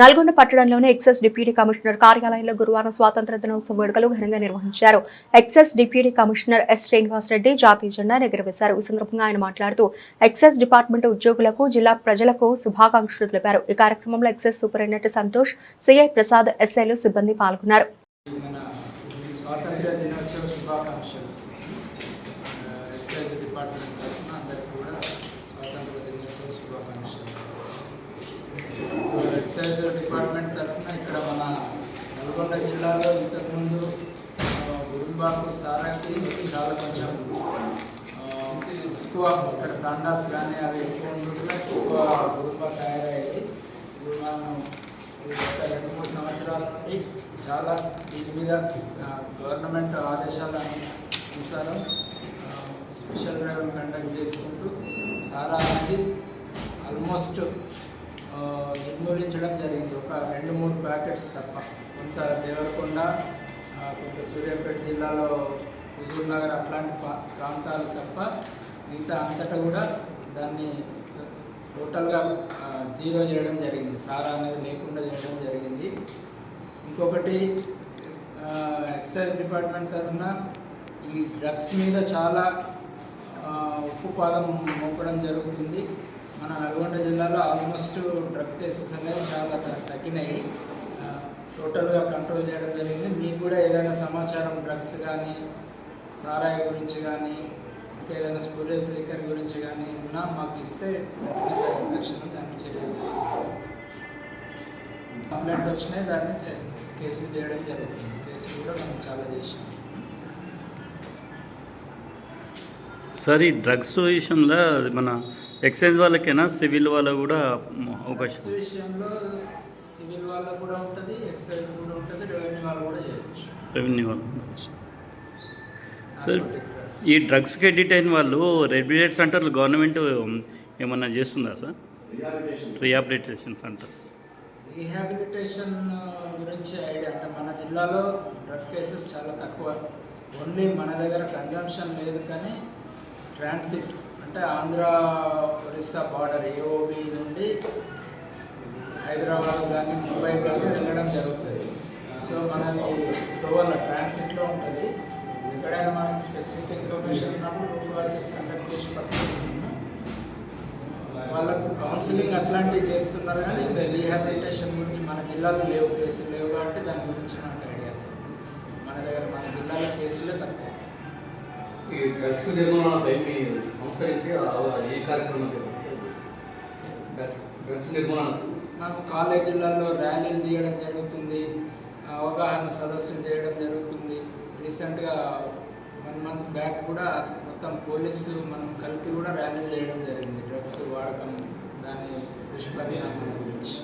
నల్గొండ పట్టణంలోని excess deputy commissioner కార్యాలయంలో గురువారం స్వాతంత్ర దినోత్సవ వేడుకలు ఘనంగా నిర్వహించారు. Excise deputy commissioner S Srinivas Reddy జాతీయ జెండా ఎగురవేశారు ఈ సందర్భంగా ఆయన మాట్లాడుతూ ఎక్సెస్ డిపార్ట్మెంట్ ఉద్యోగులకు జిల్లా ప్రజలకు శుభాకాంక్షలు తెలిపారు. ఈ కార్యక్రమంలో excise superintendent Santosh CI Prasad ఎస్ఐలు సిబ్బంది పాల్గొన్నారు. స్వాతంత్ర దినోత్సవ శుభాకాంక్షలు. ఎక్సైజ్ డిపార్ట్మెంట్ తరఫున అందరికీ కూడా స్వాతంత్ర దినోత్సవ శుభాకాంక్షలు సో ఎక్సైజ్ డిపార్ట్మెంట్ తరఫున ఇక్కడ మన నల్గొండ జిల్లాలో ఇంతకుముందు ఆ, గురుంబాకు సారాకి చాలా కొంచెం ఎక్కువ ఇక్కడ తండాస్ కానీ అవి ఎక్కువ ఉండకుండా ఎక్కువ గురుంబా తయారయ్యేది ఇప్పుడు మనం గత రెండు మూడు సంవత్సరాల నుండి చాలా దీని మీద గవర్నమెంట్ ఆదేశాలను అనుసారం స్పెషల్ డ్రైవ్ కండక్ట్ చేసుకుంటూ సారా అనేది ఆల్మోస్ట్ నిర్మూలించడం జరిగింది. ఒక రెండు మూడు ప్యాకెట్స్ తప్ప. కొంత దేవరకొండ కొంత సూర్యాపేట జిల్లాలో హుజూర్ నగర్ అట్లాంటి ప్రాంతాలు తప్ప మిగతా అంతటా కూడా దాన్ని టోటల్గా జీరో చేయడం జరిగింది. సారా అనేది లేకుండా చేయడం జరిగింది. ఇంకొకటి ఎక్సైజ్ డిపార్ట్మెంట్ తరఫున ఈ డ్రగ్స్ మీద చాలా ఉప్పు పాదం మోపడం జరుగుతుంది. మన నల్గొండ జిల్లాలో ఆల్మోస్ట్ డ్రగ్ కేసెస్ అనేవి చాలా తగ్గినాయి. టోటల్గా కంట్రోల్ చేయడం జరిగింది. మీకు కూడా ఏదైనా సమాచారం డ్రగ్స్ కానీ సారాయి గురించి కానీ ఇంకా ఏదైనా స్పూరియస్ లిక్కర్ గురించి కానీ ఉన్నా మాకు ఇస్తే తక్షణం దాన్ని చర్యలు తీసుకుంటాం. కంప్లైంట్ వచ్చినాయి దాన్ని చే- కేసులు చేయడం జరుగుతుంది. కేసులు కూడా మనం చాలా చేసాం సార్ ఈ డ్రగ్స్ విషయంలో మన ఎక్సైజ్ వాళ్ళకైనా? సివిల్ వాళ్ళకు కూడా అవకాశం డ్రగ్స్ విషయంలో సివిల్ వాళ్ళకు కూడా ఉంటుంది ఎక్సైజ్ కూడా ఉంటుంది రెవెన్యూ వాళ్ళు కూడా చేయొచ్చు. రెవెన్యూ వాళ్ళు సార్. ఈ డ్రగ్స్కి ఎడిట్ అయిన వాళ్ళు రెగ్యులేట్ సెంటర్లు గవర్నమెంట్ ఏమన్నా చేస్తుందా సార్? రీహాబిలిటేషన్ సెంటర్స్ రీహాబిలిటేషన్ గురించి ఐడియా అంటే మన జిల్లాలో డ్రగ్ కేసెస్ చాలా తక్కువ. ఓన్లీ మన దగ్గర కన్జంప్షన్ లేదు కానీ ట్రాన్సిట్ అంటే ఆంధ్ర ఒరిస్సా బార్డర్ ఏఓబి నుండి హైదరాబాద్ కానీ ముంబై కానీ వెళ్ళడం జరుగుతుంది. సో మనది తోవల ట్రాన్సిట్లో ఉంటుంది. ఎక్కడైనా మనం స్పెసిఫిక్ ఇన్ఫర్మేషన్ ఉన్నప్పుడు రూట్ వాచెస్ కండక్ట్ చేసి పట్టుకుంటున్నాం వాళ్ళకు కౌన్సిలింగ్ అట్లాంటివి చేస్తున్నారు కానీ ఇంకా రీహాబిలిటేషన్ గురించి మన జిల్లాలో లేవు కేసులు లేవు కాబట్టి దాని గురించి నాకు ఐడియా మన దగ్గర మన జిల్లాలో కేసులే తక్కువ. విస్తరించి ఏ కార్యక్రమం డ్రగ్స్ నిర్మాణం. నాకు కాలేజీలలో ర్యాలీలు తీయడం జరుగుతుంది అవగాహన సదస్సులు చేయడం జరుగుతుంది. రీసెంట్గా వన్ మంత్ బ్యాక్ కూడా మొత్తం పోలీసు మనం కలిపి కూడా ర్యాలీలు చేయడం జరిగింది. డ్రగ్స్ వాడకం దాని దుష్పరిణామాల గురించి.